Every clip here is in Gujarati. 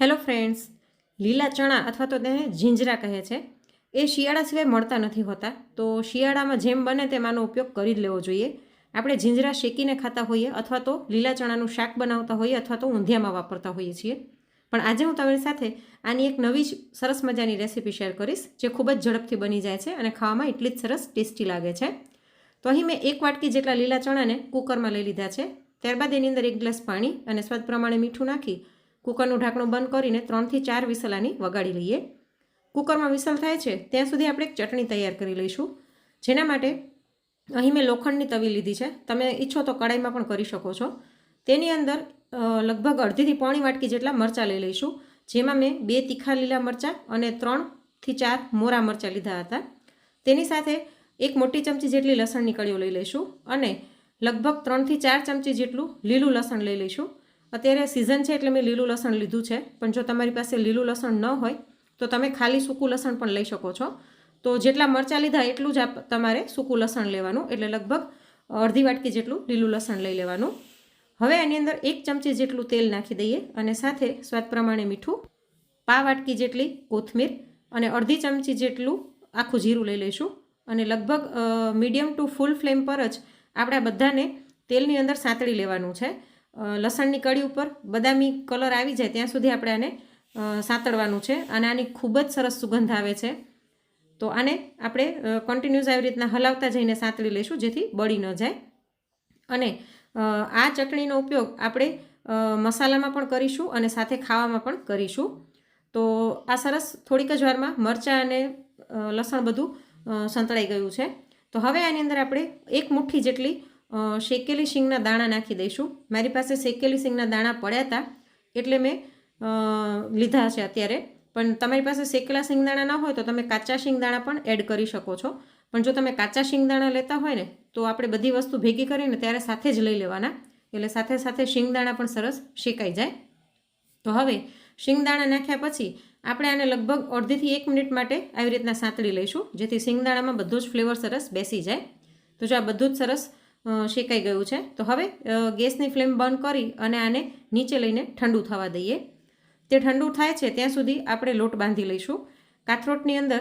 હેલો ફ્રેન્ડ્સ, લીલા ચણા અથવા તો તેને ઝીંજરા કહે છે. એ શિયાળા સિવાય મળતા નથી હોતા, તો શિયાળામાં જેમ બને તેમ આનો ઉપયોગ કરી જ લેવો જોઈએ. આપણે જીંજરા શેકીને ખાતા હોઈએ અથવા તો લીલા ચણાનું શાક બનાવતા હોઈએ અથવા તો ઊંધિયામાં વાપરતા હોઈએ છીએ. પણ આજે હું તમારી સાથે આની એક નવી જ સરસ મજાની રેસીપી શેર કરીશ, જે ખૂબ જ ઝડપથી બની જાય છે અને ખાવામાં એટલી જ સરસ ટેસ્ટી લાગે છે. તો અહીં મેં એક વાટકી જેટલા લીલા ચણાને કુકરમાં લઈ લીધા છે. ત્યારબાદ એની અંદર એક ગ્લાસ પાણી અને સ્વાદ પ્રમાણે મીઠું નાખી કુકરનું ઢાંકણું બંધ કરીને ત્રણથી ચાર વિસલાની વગાડી લઈએ. કુકરમાં વિસલ થાય છે, ત્યાં સુધી આપણે એક ચટણી તૈયાર કરી લઈશું, જેના માટે અહીં મેં લોખંડની તવી લીધી છે. તમે ઈચ્છો તો કડાઈમાં પણ કરી શકો છો. તેની અંદર લગભગ અડધીથી પોણી વાટકી જેટલા મરચાં લઈ લઈશું, જેમાં મેં બે તીખા લીલા મરચાં અને ત્રણથી ચાર મોરા મરચાં લીધા હતા. તેની સાથે એક મોટી ચમચી જેટલી લસણની કળીઓ લઈ લઈશું અને લગભગ ત્રણથી ચાર ચમચી જેટલું લીલું લસણ લઈ લઈશું. અત્યારે સિઝન છે એટલે મેં લીલું લસણ લીધું છે. પણ જો તમારી પાસે લીલું લસણ ન હોય, તો તમે ખાલી સૂકું લસણ પણ લઈ શકો છો. તો જેટલા મરચાં લીધા એટલું જ તમારે સૂકું લસણ લેવાનું. એટલે લગભગ અડધી વાટકી જેટલું લીલું લસણ લઈ લેવાનું. હવે આની અંદર એક ચમચી જેટલું તેલ નાખી દઈએ અને સાથે સ્વાદ પ્રમાણે મીઠું, પા વાટકી જેટલી કોથમીર અને અડધી ચમચી જેટલું આખું જીરું લઈ લઈશું. અને લગભગ મીડિયમ ટુ ફૂલ ફ્લેમ પર જ આપણે બધાને તેલની અંદર સાંતળી લેવાનું છે. લસણની કળી ઉપર બદામી કલર આવી જાય ત્યાં સુધી આપણે આને સાંતળવાનું છે અને આની ખૂબ જ સરસ સુગંધ આવે છે. તો આને આપણે કન્ટિન્યુઅસ આવી રીતના હલાવતા જઈને સાંતળી લઈશું જેથી બળી ન જાય. અને આ ચટણીનો ઉપયોગ આપણે મસાલામાં પણ કરીશું અને સાથે ખાવામાં પણ કરીશું. તો આ સરસ થોડીક જ વારમાં મરચાં અને લસણ બધું સંતળાઈ ગયું છે. તો હવે આની અંદર આપણે એક મુઠ્ઠી જેટલી શેકેલી શીંગના દાણા નાખી દઈશું. મારી પાસે શેકેલી શીંગના દાણા પડ્યા હતા એટલે મેં લીધા છે અત્યારે. પણ તમારી પાસે શેકેલા શિંગદાણા ન હોય તો તમે કાચા શીંગદાણા પણ એડ કરી શકો છો. પણ જો તમે કાચા શીંગદાણા લેતા હોય ને, તો આપણે બધી વસ્તુ ભેગી કરીને ત્યારે સાથે જ લઈ લેવાના. એટલે સાથે સાથે શિંગદાણા પણ સરસ શેકાઈ જાય. તો હવે શીંગદાણા નાખ્યા પછી આપણે આને લગભગ અડધીથી એક મિનિટ માટે આવી રીતના સાંતળી લઈશું, જેથી શિંગદાણામાં બધું જ ફ્લેવર સરસ બેસી જાય. તો જો આ બધું જ સરસ શેકાઈ ગયું છે. તો હવે ગેસની ફ્લેમ બંધ કરી અને આને નીચે લઈને ઠંડુ થવા દઈએ. તે ઠંડુ થાય છે, ત્યાં સુધી આપણે લોટ બાંધી લઈશું. કાથરોટની અંદર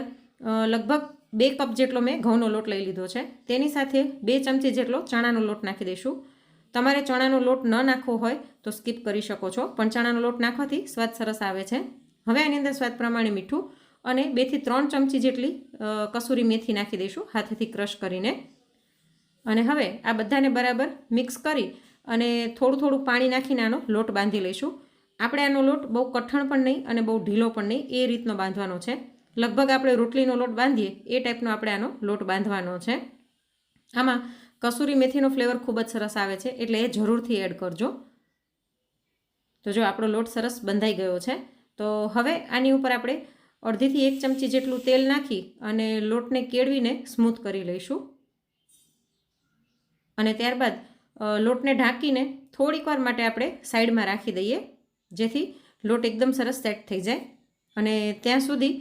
લગભગ બે કપ જેટલો મેં ઘઉંનો લોટ લઈ લીધો છે. તેની સાથે બે ચમચી જેટલો ચણાનો લોટ નાખી દઈશું. તમારે ચણાનો લોટ ન નાખવો હોય તો સ્કીપ કરી શકો છો, પણ ચણાનો લોટ નાખવાથી સ્વાદ સરસ આવે છે. હવે આની અંદર સ્વાદ પ્રમાણે મીઠું અને બેથી ત્રણ ચમચી જેટલી કસૂરી મેથી નાખી દઈશું, હાથેથી ક્રશ કરીને. અને હવે આ બધાને બરાબર મિક્સ કરી અને થોડું થોડું પાણી નાખીને આનો લોટ બાંધી લઈશું. આપણે આનો લોટ બહુ કઠણ પણ નહીં અને બહુ ઢીલો પણ નહીં, એ રીતનો બાંધવાનો છે. લગભગ આપણે રોટલીનો લોટ બાંધીએ, એ ટાઈપનો આપણે આનો લોટ બાંધવાનો છે. આમાં કસૂરી મેથીનો ફ્લેવર ખૂબ જ સરસ આવે છે, એટલે એ જરૂરથી એડ કરજો. તો જો આપણો લોટ સરસ બંધાઈ ગયો છે, તો હવે આની ઉપર આપણે અડધીથી એક ચમચી જેટલું તેલ નાખી અને લોટને કેળવીને સ્મૂથ કરી લઈશું. અને ત્યારબાદ લોટને ઢાંકીને થોડીક વાર માટે આપણે સાઈડમાં રાખી દઈએ, જેથી લોટ એકદમ સરસ સેટ થઈ જાય. અને ત્યાં સુધી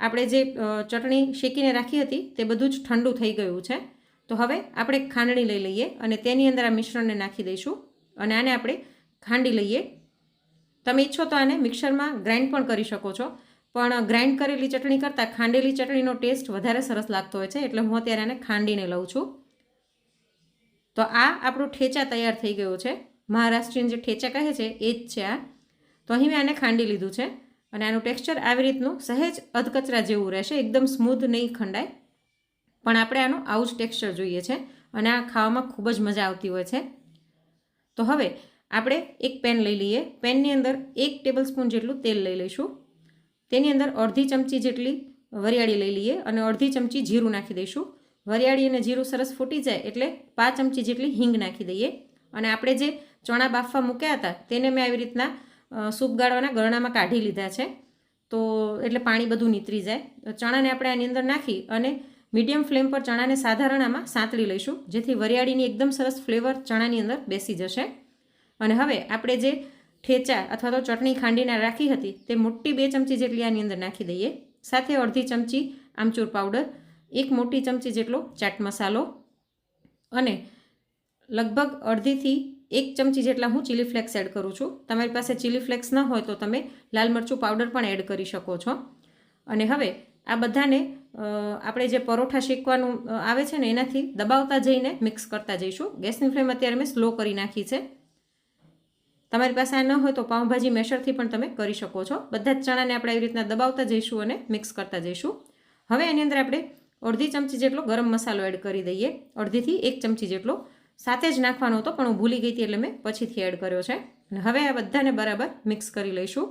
આપણે જે ચટણી શેકીને રાખી હતી તે બધું જ ઠંડુ થઈ ગયું છે. તો હવે આપણે ખાંડણી લઈ લઈએ અને તેની અંદર આ મિશ્રણને નાખી દઈશું અને આને આપણે ખાંડી લઈએ. તમે ઈચ્છો તો આને મિક્સરમાં ગ્રાઇન્ડ પણ કરી શકો છો, પણ ગ્રાઇન્ડ કરેલી ચટણી કરતાં ખાંડેલી ચટણીનો ટેસ્ટ વધારે સરસ લાગતો હોય છે, એટલે હું અત્યારે આને ખાંડીને લઉં છું. તો આ આપણું ઠેચા તૈયાર થઈ ગયું છે. મહારાષ્ટ્રીયન જે ઠેચા કહે છે, એ જ છે આ. તો અહીં મેં આને ખાંડી લીધું છે અને આનું ટેક્સચર આવી રીતનું સહેજ અધકચરા જેવું રહેશે, એકદમ સ્મૂધ નહીં ખંડાય. પણ આપણે આનું આવું જ ટેક્સચર જોઈએ છે અને આ ખાવામાં ખૂબ જ મજા આવતી હોય છે. તો હવે આપણે એક પેન લઈ લઈએ. પેનની અંદર એક ટેબલ સ્પૂન જેટલું તેલ લઈ લઈશું. તેની અંદર અડધી ચમચી જેટલી વરિયાળી લઈ લઈએ અને અડધી ચમચી જીરું નાખી દઈશું. વરિયાળી અને જીરું સરસ ફૂટી જાય એટલે પાંચ ચમચી જેટલી હિંગ નાખી દઈએ. અને આપણે જે ચણા બાફવા મૂક્યા હતા તેને મેં આવી રીતના સૂપ ગાળવાના ગરણામાં કાઢી લીધા છે. તો એટલે પાણી બધું નીતરી જાય. ચણાને આપણે આની અંદર નાખી અને મીડિયમ ફ્લેમ પર ચણાને સાધારણ આમાં સાંતળી લઈશું, જેથી વરિયાળીની એકદમ સરસ ફ્લેવર ચણાની અંદર બેસી જશે. અને હવે આપણે જે ઠેચા અથવા તો ચટણી ખાંડીને રાખી હતી તે મોટી બે ચમચી જેટલી આની અંદર નાખી દઈએ. સાથે અડધી ચમચી આમચૂર પાવડર એક મોટી ચમચી જેટલો ચાટ મસાલો અને લગભગ અડધીથી એક ચમચી જેટલા હું ચીલી ફ્લેક્સ એડ કરું છું. તમારી પાસે ચીલી ફ્લેક્સ ન હોય તો તમે લાલ મરચું પાવડર પણ એડ કરી શકો છો. અને હવે આ બધાને આપણે જે પરોઠા શેકવાનું આવે છે ને એનાથી દબાવતા જઈને મિક્સ કરતા જઈશું. ગેસની ફ્લેમ અત્યારે મેં સ્લો કરી નાખી છે. તમારી પાસે આ ન હોય તો પાઉંભાજી મેશરથી પણ તમે કરી શકો છો. બધા જ ચણાને આપણે આવી રીતના દબાવતા જઈશું અને મિક્સ કરતા જઈશું. હવે એની અંદર આપણે અડધી ચમચી જેટલો ગરમ મસાલો એડ કરી દઈએ. અડધીથી એક ચમચી જેટલો સાથે જ નાખવાનો હતો, પણ હું ભૂલી ગઈ હતી એટલે મેં પછીથી એડ કર્યો છે. અને હવે આ બધાને બરાબર મિક્સ કરી લઈશું.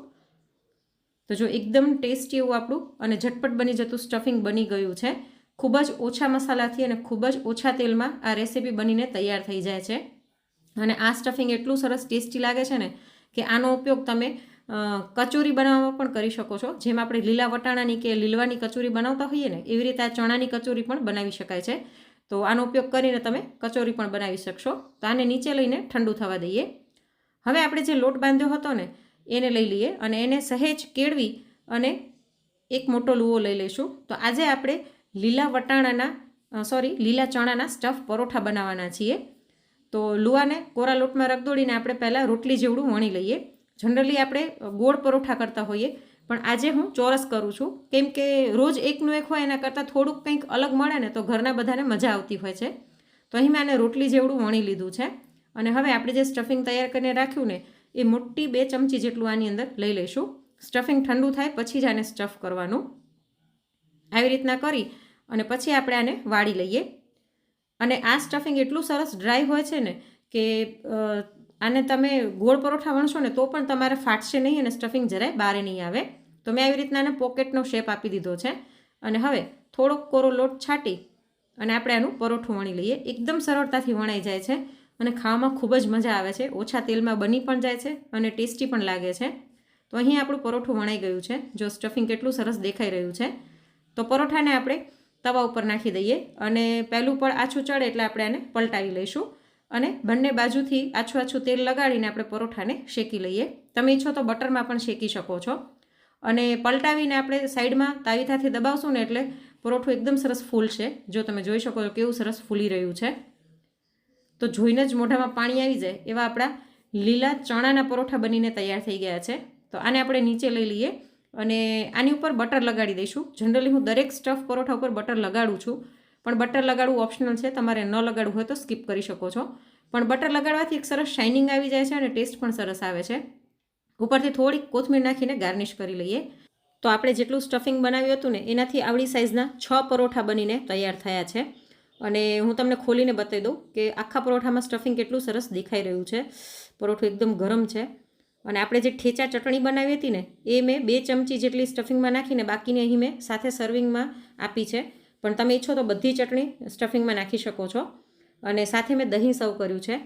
તો જો એકદમ ટેસ્ટી એવું આપણું અને ઝટપટ બની જતું સ્ટફિંગ બની ગયું છે. ખૂબ જ ઓછા મસાલાથી અને ખૂબ જ ઓછા તેલમાં આ રેસીપી બનીને તૈયાર થઈ જાય છે. અને આ સ્ટફિંગ એટલું સરસ ટેસ્ટી લાગે છે ને, કે આનો ઉપયોગ તમે કચોરી બનાવવામાં પણ કરી શકો છો. જેમ આપણે લીલા વટાણાની કે લીલવાની કચોરી બનાવતા હોઈએ ને, એવી રીતે આ ચણાની કચોરી પણ બનાવી શકાય છે. તો આનો ઉપયોગ કરીને તમે કચોરી પણ બનાવી શકશો. તો આને નીચે લઈને ઠંડુ થવા દઈએ. હવે આપણે જે લોટ બાંધ્યો હતો ને, એને લઈ લઈએ અને એને સહેજ કેળવી અને એક મોટો લુવો લઈ લઈશું. તો આજે આપણે લીલા વટાણાના સોરી, લીલા ચણાના સ્ટફ પરોઠા બનાવવાના છીએ. તો લુવાને કોરા લોટમાં રગદોડીને આપણે પહેલાં રોટલી જેવડું વણી લઈએ. જનરલી આપણે ગોળ પરોઠા કરતા હોઈએ, પણ આજે હું ચોરસ કરું છું. કેમ કે રોજ એકનું એક હોય એના કરતાં થોડુંક કંઈક અલગ મળે ને તો ઘરના બધાને મજા આવતી હોય છે. તો અહીં મેં આને રોટલી જેવડું વણી લીધું છે. અને હવે આપણે જે સ્ટફિંગ તૈયાર કરીને રાખ્યું ને, એ મોટી બે ચમચી જેટલું આની અંદર લઈ લઈશું. સ્ટફિંગ ઠંડુ થાય પછી જ આને સ્ટફ કરવાનું. આવી રીતના કરી અને પછી આપણે આને વાળી લઈએ. અને આ સ્ટફિંગ એટલું સરસ ડ્રાય હોય છે ને કે આને તમે ગોળ પરોઠા વણશો ને તો પણ તમારે ફાટશે નહીં અને સ્ટફિંગ જરાય બારે નહીં આવે. તો મેં આવી રીતના આને પોકેટનો શેપ આપી દીધો છે. અને હવે થોડોક કોરો લોટ છાંટી અને આપણે આનું પરોઠું વણી લઈએ. એકદમ સરળતાથી વણાઈ જાય છે અને ખાવામાં ખૂબ જ મજા આવે છે. ઓછા તેલમાં બની પણ જાય છે અને ટેસ્ટી પણ લાગે છે. તો અહીં આપણું પરોઠું વણાઈ ગયું છે. જો સ્ટફિંગ કેટલું સરસ દેખાઈ રહ્યું છે. તો પરોઠાને આપણે તવા ઉપર નાખી દઈએ અને પહેલું પણ આછું ચડે એટલે આપણે આને પલટાવી લઈશું. અને બંને બાજુથી આછું આછું તેલ લગાડીને આપણે પરોઠાને શેકી લઈએ. તમે ઈચ્છો તો બટરમાં પણ શેકી શકો છો. અને પલટાવીને આપણે સાઈડમાં તાવીથાથી દબાવશું ને એટલે પરોઠું એકદમ સરસ ફૂલશે જો તમે જોઈ શકો છો કેવું સરસ ફૂલી રહ્યું છે. તો જોઈને જ મોઢામાં પાણી આવી જાય એવા આપણા લીલા ચણાના પરોઠા બનીને તૈયાર થઈ ગયા છે. તો આને આપણે નીચે લઈ લઈએ અને આની ઉપર બટર લગાડી દઈશું. જનરલી હું દરેક સ્ટફ પરોઠા ઉપર બટર લગાડું છું. પણ બટર લગાડવું ઓપ્શનલ છે, તમારે ન લગાડવું હોય તો સ્કીપ કરી શકો છો. પણ બટર લગાડવાથી એક સરસ શાઇનિંગ આવી જાય છે અને ટેસ્ટ પણ સરસ આવે છે. ઉપરથી થોડીક કોથમીર નાખીને ગાર્નિશ કરી લઈએ. તો આપણે જેટલું સ્ટફિંગ બનાવ્યું હતું ને, એનાથી આવડી સાઇઝના છ પરોઠા બનીને તૈયાર થયા છે. અને હું તમને ખોલીને બતાવી દઉં કે આખા પરોઠામાં સ્ટફિંગ કેટલું સરસ દેખાઈ રહ્યું છે. પરોઠું એકદમ ગરમ છે. અને આપણે જે ઠેચા ચટણી બનાવી હતી ને, એ મેં બે ચમચી જેટલી સ્ટફિંગમાં નાખીને બાકીની અહીં મેં સાથે સર્વિંગમાં આપી છે. પણ તમે ઈચ્છો તો બધી ચટણી સ્ટફિંગમાં નાખી શકો છો. અને સાથે મેં દહીં સર્વ કર્યું છે.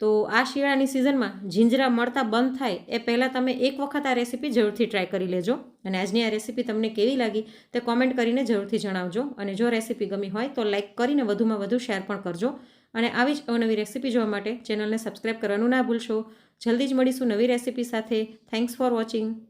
તો આ શિયાળાની સિઝનમાં જીંજરા મળતા બંધ થાય એ પહેલાં તમે એક વખત આ રેસીપી જરૂરથી ટ્રાય કરી લેજો. અને આજની આ રેસીપી તમને કેવી લાગી તે કોમેન્ટ કરીને જરૂરથી જણાવજો. અને જો રેસીપી ગમી હોય તો લાઇક કરીને વધુમાં વધુ શેર પણ કરજો. અને આવી જ અવનવી રેસીપી જોવા માટે ચેનલને સબસ્ક્રાઈબ કરવાનું ના ભૂલશો. જલ્દી જ મળીશું નવી રેસીપી સાથે. Thanks for watching